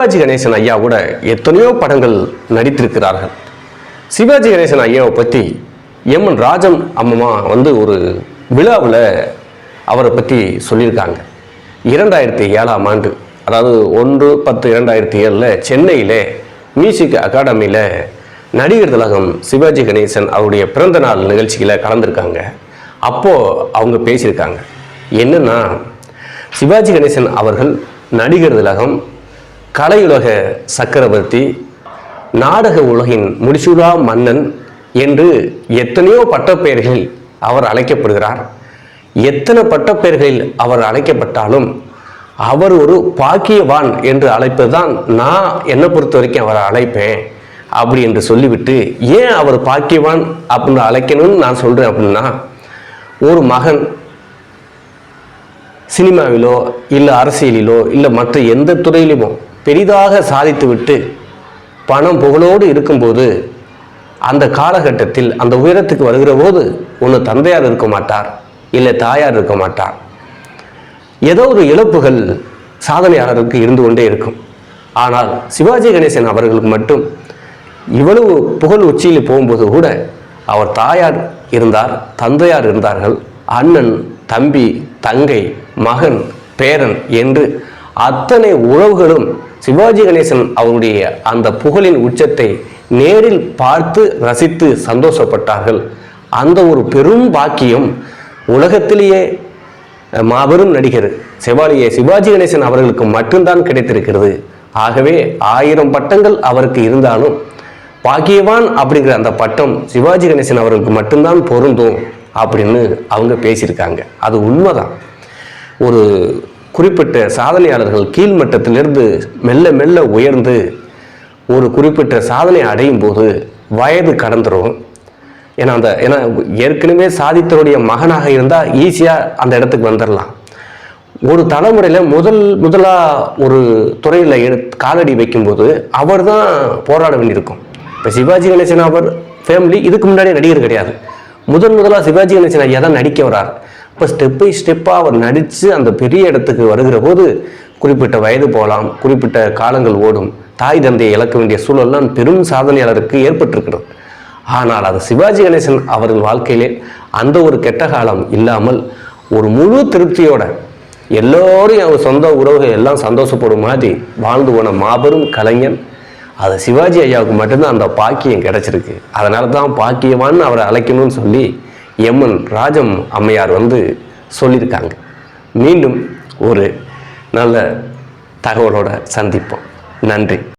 சிவாஜி கணேசன் ஐயா கூட எத்தனையோ படங்கள் நடித்திருக்கிறார்கள். சிவாஜி கணேசன் ஐயாவை பற்றி எம்என் ராஜன் அம்மம்மா வந்து ஒரு விழாவில் அவரை பற்றி சொல்லியிருக்காங்க. இரண்டாயிரத்தி ஏழாம் ஆண்டு அதாவது ஒன்று பத்து இரண்டாயிரத்தி ஏழில் சென்னையில் மியூசிக் அகாடமியில் நடிகர் திலகம் சிவாஜி கணேசன் அவருடைய பிறந்த நாள் நிகழ்ச்சியில் கலந்துருக்காங்க. அப்போது அவங்க பேசியிருக்காங்க. என்னென்னா சிவாஜி கணேசன் அவர்கள் நடிகர் திலகம் கலையுலக சக்கரவர்த்தி நாடக உலகின் முடிசூடா மன்னன் என்று எத்தனையோ பட்டப்பெயர்களில் அவர் அழைக்கப்படுகிறார். எத்தனை பட்டப்பெயர்களில் அவர் அழைக்கப்பட்டாலும் அவர் ஒரு பாக்கியவான் என்று அழைப்பதுதான் நான் என்னை பொறுத்த வரைக்கும் அவரை அழைப்பேன் அப்படி என்று சொல்லிவிட்டு ஏன் அவர் பாக்கியவான் அப்படின்னு அழைக்கணும்னு நான் சொல்கிறேன் அப்படின்னா ஒரு மகன் சினிமாவிலோ இல்லை அரசியலிலோ இல்லை மற்ற எந்த துறையிலுமோ பெரிதாக சாதித்துவிட்டு பணம் புகழோடு இருக்கும்போது அந்த காலகட்டத்தில் அந்த உயரத்துக்கு வருகிற போது ஒன்று தந்தையார் இருக்க மாட்டார் இல்லை தாயார் இருக்க மாட்டார். ஏதோ ஒரு இழப்புகள் சாதனையாளருக்கு இருந்து கொண்டே இருக்கும். ஆனால் சிவாஜி கணேசன் அவர்களுக்கு மட்டும் இவ்வளவு புகழ் உச்சியில் போகும்போது கூட அவர் தாயார் இருந்தார் தந்தையார் இருந்தார்கள் அண்ணன் தம்பி தங்கை மகன் பேரன் என்று அத்தனை உறவுகளும் சிவாஜி கணேசன் அவருடைய அந்த புகழின் உச்சத்தை நேரில் பார்த்து ரசித்து சந்தோஷப்பட்டார்கள். அந்த ஒரு பெரும் பாக்கியம் உலகத்திலேயே மாபெரும் நடிகர் செவாலிய சிவாஜி கணேசன் அவர்களுக்கு மட்டும்தான் கிடைத்திருக்கிறது. ஆகவே ஆயிரம் பட்டங்கள் அவருக்கு இருந்தாலும் பாக்கியவான் அப்படிங்கிற அந்த பட்டம் சிவாஜி கணேசன் அவர்களுக்கு மட்டும்தான் பொருந்தும் அப்படின்னு அவங்க பேசியிருக்காங்க. அது உண்மைதான். ஒரு குறிப்பிட்ட சாதனையாளர்கள் கீழ்மட்டத்திலிருந்து மெல்ல மெல்ல உயர்ந்து ஒரு குறிப்பிட்ட சாதனை அடையும் போது வயது கடந்துடும் ஏன்னா அந்த ஏன்னா ஏற்கனவே சாதித்தருடைய மகனாக இருந்தால் ஈஸியாக அந்த இடத்துக்கு வந்துடலாம் ஒரு தலைமுறையில் முதல் முதலாக ஒரு துறையில் எடு காலடி வைக்கும்போது அவர் தான் போராட வேண்டியிருக்கும். இப்போ சிவாஜி கணேசன் அவர் ஃபேமிலி இதுக்கு முன்னாடியே நடிகர் கிடையாது. முதன் முதலாக சிவாஜி கணேசன் ஐயா தான் நடிக்க வரார். இப்போ ஸ்டெப் பை ஸ்டெப்பாக அவர் நடித்து அந்த பெரிய இடத்துக்கு வருகிற போது குறிப்பிட்ட வயது போகலாம் குறிப்பிட்ட காலங்கள் ஓடும் தாய் தந்தையை இழக்க வேண்டிய சூழல்லாம் பெரும் சாதனையாளருக்கு ஏற்பட்டிருக்கிறது. ஆனால் அது சிவாஜி கணேசன் அவர்கள் வாழ்க்கையிலே அந்த ஒரு கெட்ட காலம் இல்லாமல் ஒரு முழு திருப்தியோட எல்லோரும் அவர் சொந்த உறவுகள் எல்லாம் சந்தோஷப்படும் மாதிரி வாழ்ந்து போன மாபெரும் கலைஞன். அது சிவாஜி ஐயாவுக்கு மட்டும்தான் அந்த பாக்கியம் கிடைச்சிருக்கு. அதனால தான் பாக்கியவான்னு அவரை அழைக்கணும்னு சொல்லி எம்என் ராஜம் அம்மையார் வந்து சொல்லியிருக்காங்க. மீண்டும் ஒரு நல்ல தகவலோட சந்திப்போம். நன்றி.